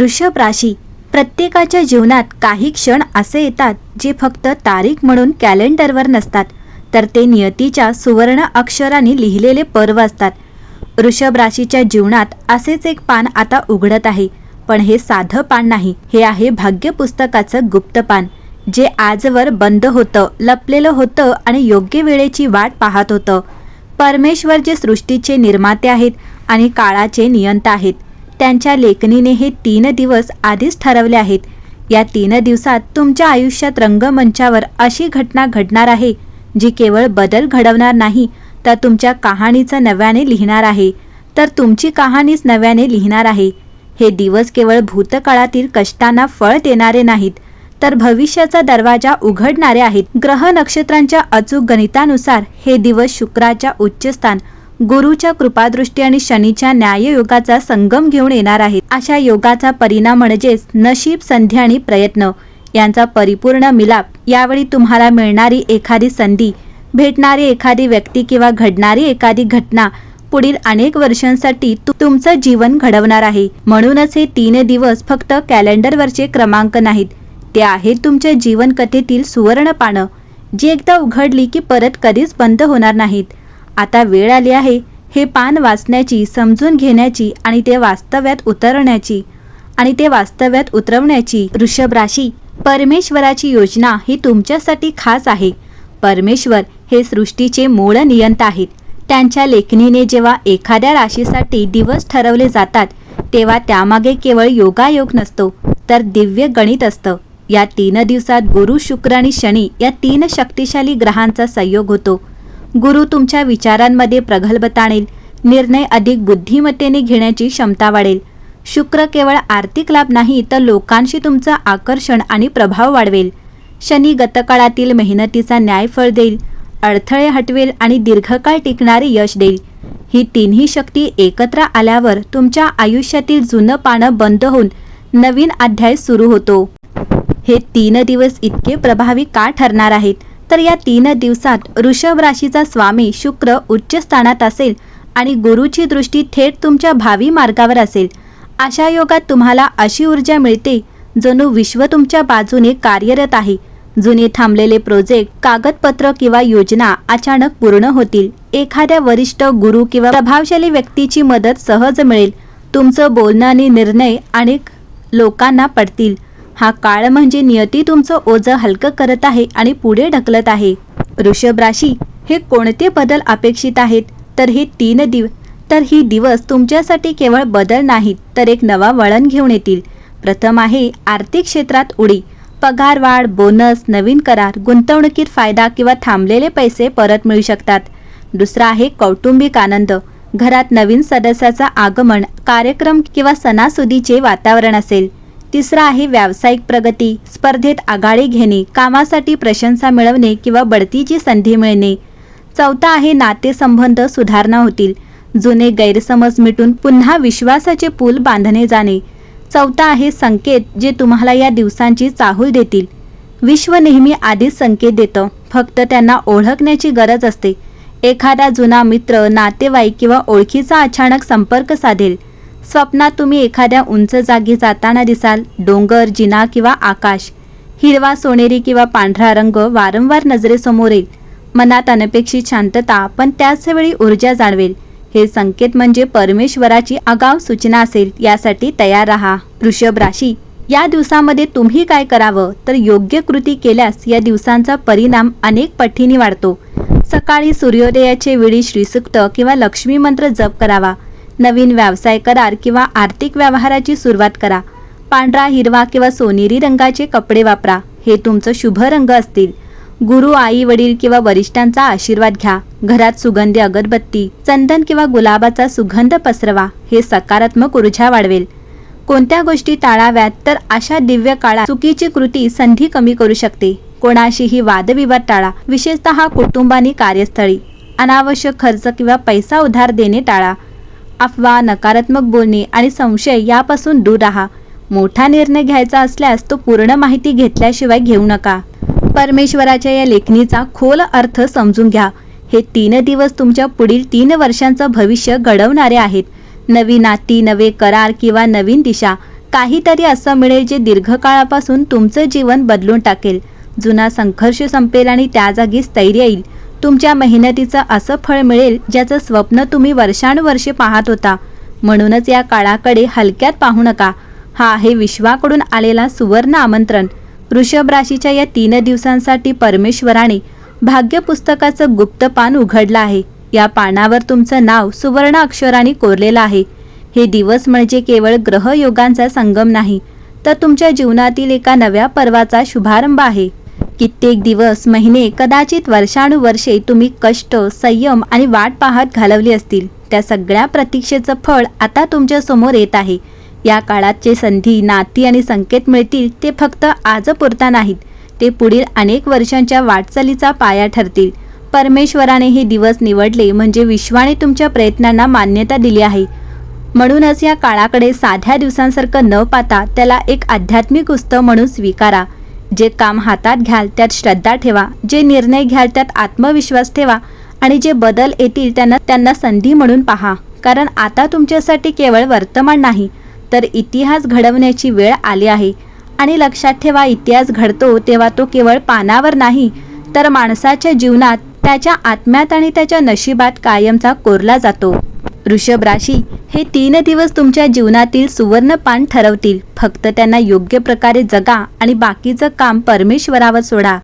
ऋषभ राशी. प्रत्येकाच्या जीवनात काही क्षण असे येतात जे फक्त तारीख म्हणून कॅलेंडरवर नसतात तर ते नियतीच्या सुवर्ण अक्षराने लिहिलेले पर्व असतात. ऋषभ राशीच्या जीवनात असेच एक पान आता उघडत आहे पण हे साधं पान नाही हे आहे भाग्य पुस्तकाचं गुप्त पान जे आजवर बंद होतं लपलेलं होतं आणि योग्य वेळेची वाट पाहत होतं. परमेश्वर जे सृष्टीचे निर्माते आहेत आणि काळाचे नियंता आहेत त्यांच्या लेखणीने हे तीन दिवस आधीच ठरवले आहेत. या तीन दिवसात तुमच्या आयुष्यात रंगमंचावर अशी घटना घडणार आहे जी केवळ बदल घडवणार नाही तर तुमच्या कहाणीचं नव्याने लिहिणार आहे. तर तुमची कहाणीच नव्याने लिहिणार आहे. हे दिवस केवळ भूतकाळातील कष्टांना फळ देणारे नाहीत तर भविष्याचा दरवाजा उघडणारे आहेत. ग्रह नक्षत्रांच्या अचूक गणितानुसार हे दिवस शुक्राच्या उच्चस्थान गुरुच्या कृपादृष्टी आणि शनीच्या न्याययोगाचा संगम घेऊन येणार आहेत. अशा योगाचा परिणाम म्हणजेच नशीब संधी आणि प्रयत्न यांचा परिपूर्ण मिलाप. यावेळी तुम्हाला मिळणारी एखादी संधी भेटणारी एखादी व्यक्ती किंवा घडणारी एखादी घटना पुढील अनेक वर्षांसाठी तुमचं जीवन घडवणार आहे. म्हणूनच हे तीन दिवस फक्त कॅलेंडरवरचे क्रमांक नाहीत. ते आहेत तुमच्या जीवनकथेतील सुवर्णपानं. सुवर्ण पानं जी एकदा उघडली की परत कधीच बंद होणार नाहीत. आता वेळ आली आहे हे पान वाचण्याची समजून घेण्याची आणि ते वास्तव्यात उतरण्याची आणि ते वास्तव्यात उतरवण्याची वृषभ राशी. परमेश्वराची योजना ही तुमच्यासाठी खास आहे. परमेश्वर हे सृष्टीचे मूळ नियंत आहेत. त्यांच्या लेखणीने जेव्हा एखाद्या राशीसाठी दिवस ठरवले जातात तेव्हा त्यामागे केवळ योगायोग नसतो तर दिव्य गणित असतं. या तीन दिवसात गुरु शुक्र आणि शनी या तीन शक्तिशाली ग्रहांचा संयोग होतो. गुरु तुमच्या विचारांमध्ये प्रगल्भता आणेल निर्णय अधिक बुद्धिमत्तेने घेण्याची क्षमता वाढेल. शुक्र केवळ आर्थिक लाभ नाही तर लोकांशी तुमचं आकर्षण आणि प्रभाव वाढवेल. शनी गतकाळातील मेहनतीचा न्यायफळ देईल. अडथळे हटवेल आणि दीर्घकाळ टिकणारे यश देईल. ही तिन्ही शक्ती एकत्र आल्यावर तुमच्या आयुष्यातील जुनं पानं बंद होऊन नवीन अध्याय सुरू होतो. हे तीन दिवस इतके प्रभावी का ठरणार आहेत? तर या तीन दिवसात ऋषभ राशीचा स्वामी शुक्र उच्च स्थानात असेल आणि गुरुची दृष्टी थेट तुमच्या भावी मार्गावर असेल. अशा योगात तुम्हाला अशी ऊर्जा मिळते जणू विश्व तुमच्या बाजूने कार्यरत आहे. जुने थांबलेले प्रोजेक्ट कागदपत्र किंवा योजना अचानक पूर्ण होतील. एखाद्या वरिष्ठ गुरु किंवा प्रभावशाली व्यक्तीची मदत सहज मिळेल. तुमचं बोलणं आणि निर्णय अनेक लोकांना पडतील. हा काळ म्हणजे नियती तुमचं ओझं हलकं करत आहे आणि पुढे ढकलत आहे. वृषभ राशी हे कोणते बदल अपेक्षित आहेत? तर हे तीन दिव तर ही दिवस तुमच्यासाठी केवळ बदल नाहीत तर एक नवा वळण घेऊन येतील. प्रथम आहे आर्थिक क्षेत्रात उडी. पगार वाढ बोनस नवीन करार गुंतवणुकीत फायदा किंवा थांबलेले पैसे परत मिळू शकतात. दुसरा आहे कौटुंबिक आनंद. घरात नवीन सदस्याचा आगमन कार्यक्रम किंवा सणासुदीचे वातावरण असेल. तिसरा आहे व्यावसायिक प्रगती स्पर्धेत आघाडी घेणे कामासाठी प्रशंसा मिळवणे किंवा बढतीची संधी मिळणे. चौथा आहे नातेसंबंध सुधारणा होतील. जुने गैरसमज मिटून पुन्हा विश्वासाचे पूल बांधणे जाणे. चौथा आहे संकेत जे तुम्हाला या दिवसांची चाहूल देतील. विश्व नेहमी आधीच संकेत देतं फक्त त्यांना ओळखण्याची गरज असते. एखादा जुना मित्र नातेवाईक किंवा ओळखीचा अचानक संपर्क साधेल. स्वप्नात तुम्ही एखाद्या उंच जागी जाताना दिसाल डोंगर जिना किंवा आकाश. हिरवा सोनेरी किंवा पांढरा रंग वारंवार नजरेसमोर येईल. मनात अनपेक्षित शांतता पण त्याचवेळी ऊर्जा जाणवेल. हे संकेत म्हणजे परमेश्वराची आगाव सूचना असेल यासाठी तयार राहा. वृषभ राशी या दिवसामध्ये तुम्ही काय करावं? तर योग्य कृती केल्यास या दिवसांचा परिणाम अनेक पटीने वाढतो. सकाळी सूर्योदयाचे वेळी श्रीसुक्त किंवा लक्ष्मी मंत्र जप करावा. नवीन व्यवसाय करार किंवा आर्थिक व्यवहाराची सुरुवात करा. पांढरा हिरवा किंवा सोनेरी रंगाचे कपडे वापरा. हे तुमचं शुभ रंग असतील. गुरु आई वडील किंवा वरिष्ठांचा आशीर्वाद घ्या. घरात सुगंधी अगरबत्ती चंदन किंवा गुलाबाचा सुगंध पसरवा. हे सकारात्मक ऊर्जा वाढवेल. कोणत्या गोष्टी टाळाव्यात तर अशा दिव्य काळात चुकीची कृती संधी कमी करू शकते. कोणाशीही वादविवाद टाळा. विशेषतः कुटुंबानी कार्यस्थळी. अनावश्यक खर्च किंवा पैसा उधार देणे टाळा. अफवा नकारात्मक बोलणे आणि संशय यापासून दूर राहा. मोठा निर्णय घ्यायचा असल्यास तो पूर्ण माहिती घेतल्याशिवाय घेऊ नका. परमेश्वराच्या या लेखणीचा खोल अर्थ समजून घ्या. हे तीन दिवस तुमच्या पुढील तीन वर्षांचं भविष्य घडवणारे आहेत. नवी नाती नवे करार किंवा नवीन दिशा काहीतरी असं मिळेल जे दीर्घकाळापासून तुमचं जीवन बदलून टाकेल. जुना संघर्ष संपेल आणि त्या जागी स्थैर्य येईल. तुमच्या मेहनतीचं असं फळ मिळेल ज्याचं स्वप्न तुम्ही वर्षानुवर्षे पाहत होता. म्हणूनच या काळाकडे हलक्यात पाहू नका. हा आहे विश्वाकडून आलेला सुवर्ण आमंत्रण. वृषभ राशीच्या या तीन दिवसांसाठी परमेश्वराने भाग्य पुस्तकाचं गुप्त पान उघडलं आहे. या पानावर तुमचं नाव सुवर्ण अक्षराने कोरलेलं आहे. हे दिवस म्हणजे केवळ ग्रहयोगांचा संगम नाही तर तुमच्या जीवनातील एका नव्या पर्वाचा शुभारंभ आहे. कित्येक दिवस महिने कदाचित वर्षानुवर्षे तुम्ही कष्ट संयम आणि वाट पाहत घालवली असतील. त्या सगळ्या प्रतीक्षेचं फळ आता तुमच्यासमोर येत आहे. या काळात जे संधी नाती आणि संकेत मिळतील ते फक्त आजपुरता नाहीत. ते पुढील अनेक वर्षांच्या वाटचालीचा पाया ठरतील. परमेश्वराने हे दिवस निवडले म्हणजे विश्वाने तुमच्या प्रयत्नांना मान्यता दिली आहे. म्हणूनच या काळाकडे साध्या दिवसांसारखं न पाहता त्याला एक आध्यात्मिक उत्सव म्हणून स्वीकारा. जे काम हातात घ्याल त्यात श्रद्धा ठेवा. जे निर्णय घ्याल त्यात आत्मविश्वास ठेवा. आणि जे बदल येतील त्यांना त्यांना संधी म्हणून पहा. कारण आता तुमच्यासाठी केवळ वर्तमान नाही तर इतिहास घडवण्याची वेळ आली आहे. आणि लक्षात ठेवा इतिहास घडतो तेव्हा तो केवळ पानावर नाही तर माणसाच्या जीवनात त्याच्या आत्म्यात आणि त्याच्या नशिबात कायमचा कोरला जातो. वृषभ राशी हे तीन दिवस तुमच्या जीवनातील सुवर्णपान ठरवतील. फक्त त्यांना योग्य प्रकारे जगा आणि बाकीचं काम परमेश्वरावर सोडा.